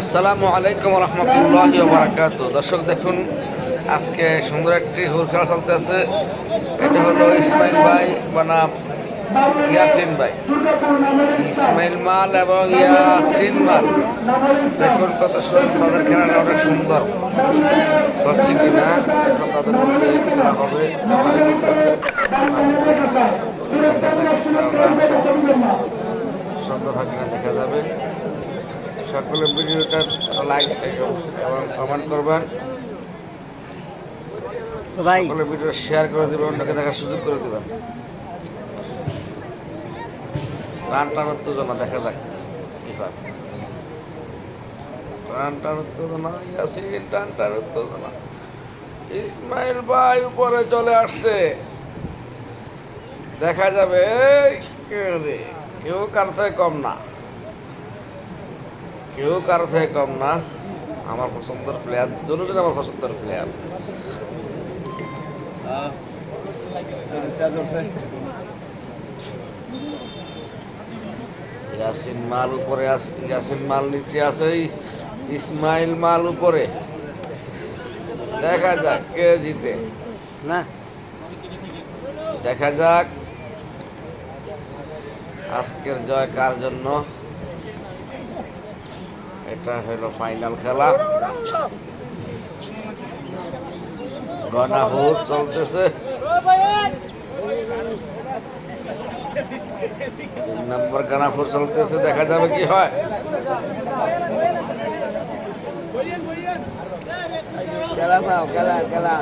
আসসালামু আলাইকুম রহমতুল্লাহ বারাকাত দর্শক, দেখুন, আজকে সুন্দর একটি হুর খেলা চলতে আছে এটা হলো ইসমাইল ভাই বনাম ইয়াসিন ভাই। ইসমাইল মাল এবং ইয়াসিন মাল। দেখুন কত সুন্দর তাদের খেলাটা অনেক সুন্দর। হচ্ছে কিনা তাদের মধ্যে হবে। সুন্দর দেখা যাবে। সকলে ভিডিওটা লাইক এবং কমেন্ট করবেন। ভাই। সকলে ভিডিও শেয়ার করে দেবেন অন্যকে দেখার সুযোগ করে দেবেন। টান উত্তেজনা দেখা যাক হয়। টান উত্তেজনা ইয়াসিন টান টান উত্তেজনা। ইসমাইল ভাই উপরে চলে আসছে। দেখা যাবে কেউ কার থেকে কম না। কেউ কারও থেকে কম না। আমার পছন্দের প্লেয়ার দুজন আমার পছন্দের প্লেয়ার ইয়াসিন মাল উপরে আছে ইয়াসিন মাল নিচে আছে ইসমাইল মাল উপরে। দেখা যাক কে জিতে। না। দেখা যাক। আজকের জয় কার জন্য? এটা হলো ফাইনাল খেলা গনাহুর চলতেছে তিন নম্বর গানাফুর চলতেছে দেখা যাবে কি হয় খেলা পাও খেলা খেলা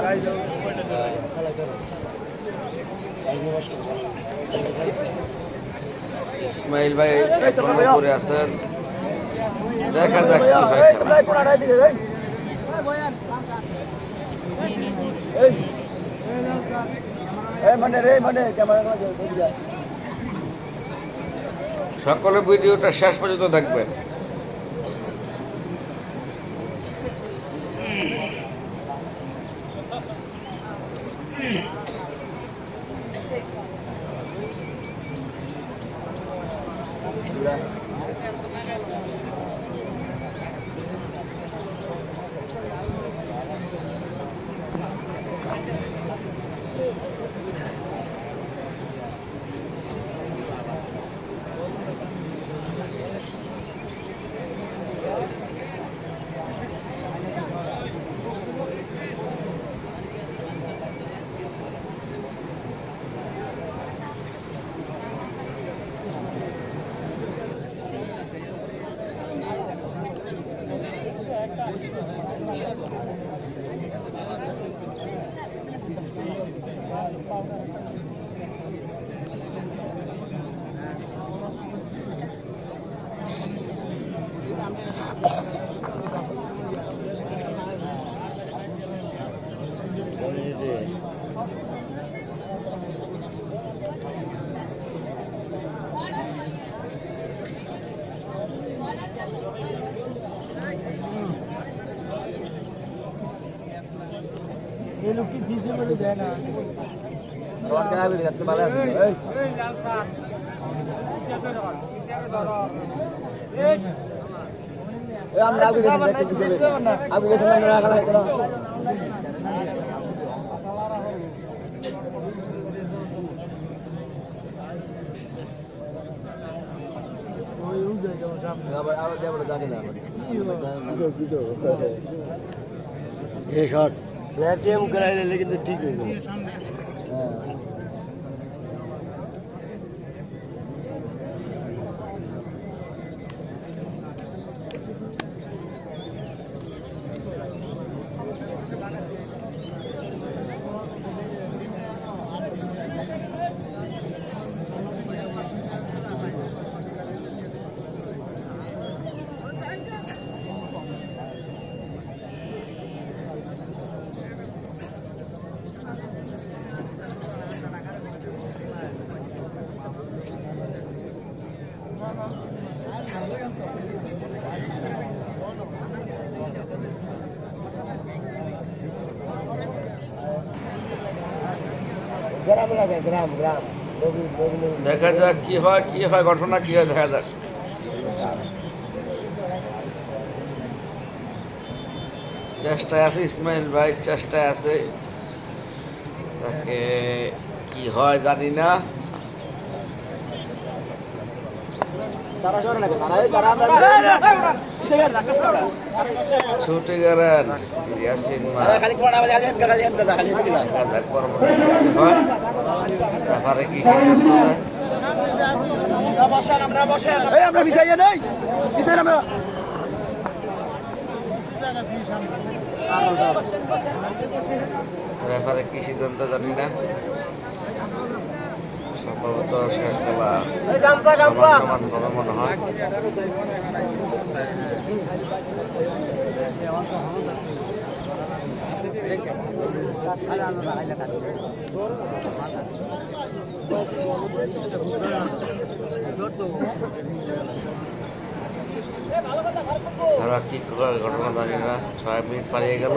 ইসমাইল ভাই এখনও উপরে আছেন দেখা যাক হয়। মানে মানে সকলে ভিডিওটা শেষ পর্যন্ত দেখবেন। এই আমরা আগে আগে গেছি না রাখা লাগে না আবার আবার দেবো জানি না এই শট। এটিএম করাইলে কিন্তু ঠিক হয়ে যাবে দেখা যাক কি হয় কি হয়, ঘটনা কি হয়, দেখা যাক। চেষ্টায় আছে ইসমাইল ভাই, চেষ্টায় আছে। তাকে কি হয় জানি না। ছুটে গেলেন ইয়াসিন মা। তারপরে কি আমরা বিছাইয়া নেই। বিছাই আমরা ব্যাপারে কি সিদ্ধান্ত জানি না। সম্ভবত সে খেলা সমান সমান হবে মনে হয়। তারা কি ঘটনা জানি না। ছয় মিনিট পালিয়ে গেল।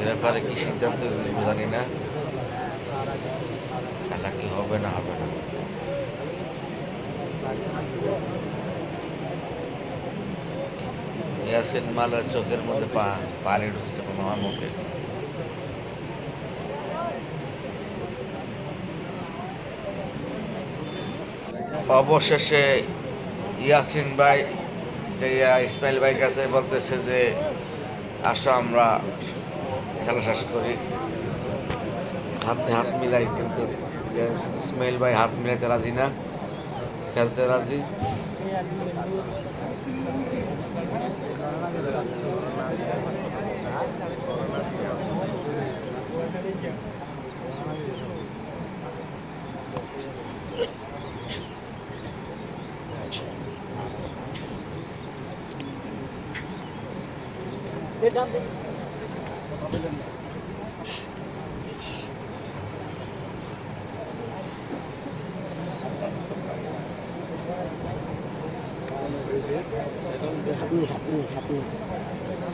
ব্যাপারে কি সিদ্ধান্ত জানি না হবে না হবে না। ইয়াসিন মালের চোখের মধ্যে পানি ঢুকছে কোনো হয় মুখে। অবশেষে ইয়াসিন ভাই, যে ইসমাইল ভাইয়ের কাছে বলতেছে যে, আসো আমরা খেলা শেষ করি। হাতে হাত মিলাই কিন্তু इसमाइल भाई हाथ मिलाते राज़ी ना खेलते राज़ी They're done. ইসমাইল ভাই হাত মিলাইতে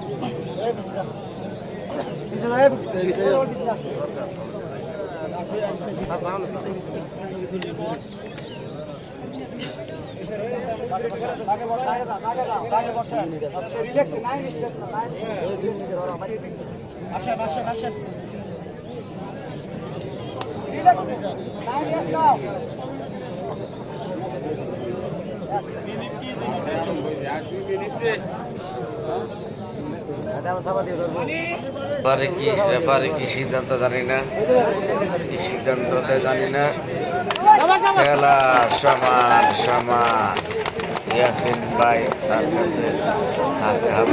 রাজি না খেলতে রাজি রেফারি কি রেফারি কি সিদ্ধান্ত জানি না। কি সিদ্ধান্ত জানি না। খেলা সমান সমান। ইয়াসিন ভাই তার কাছে তাকে হাত।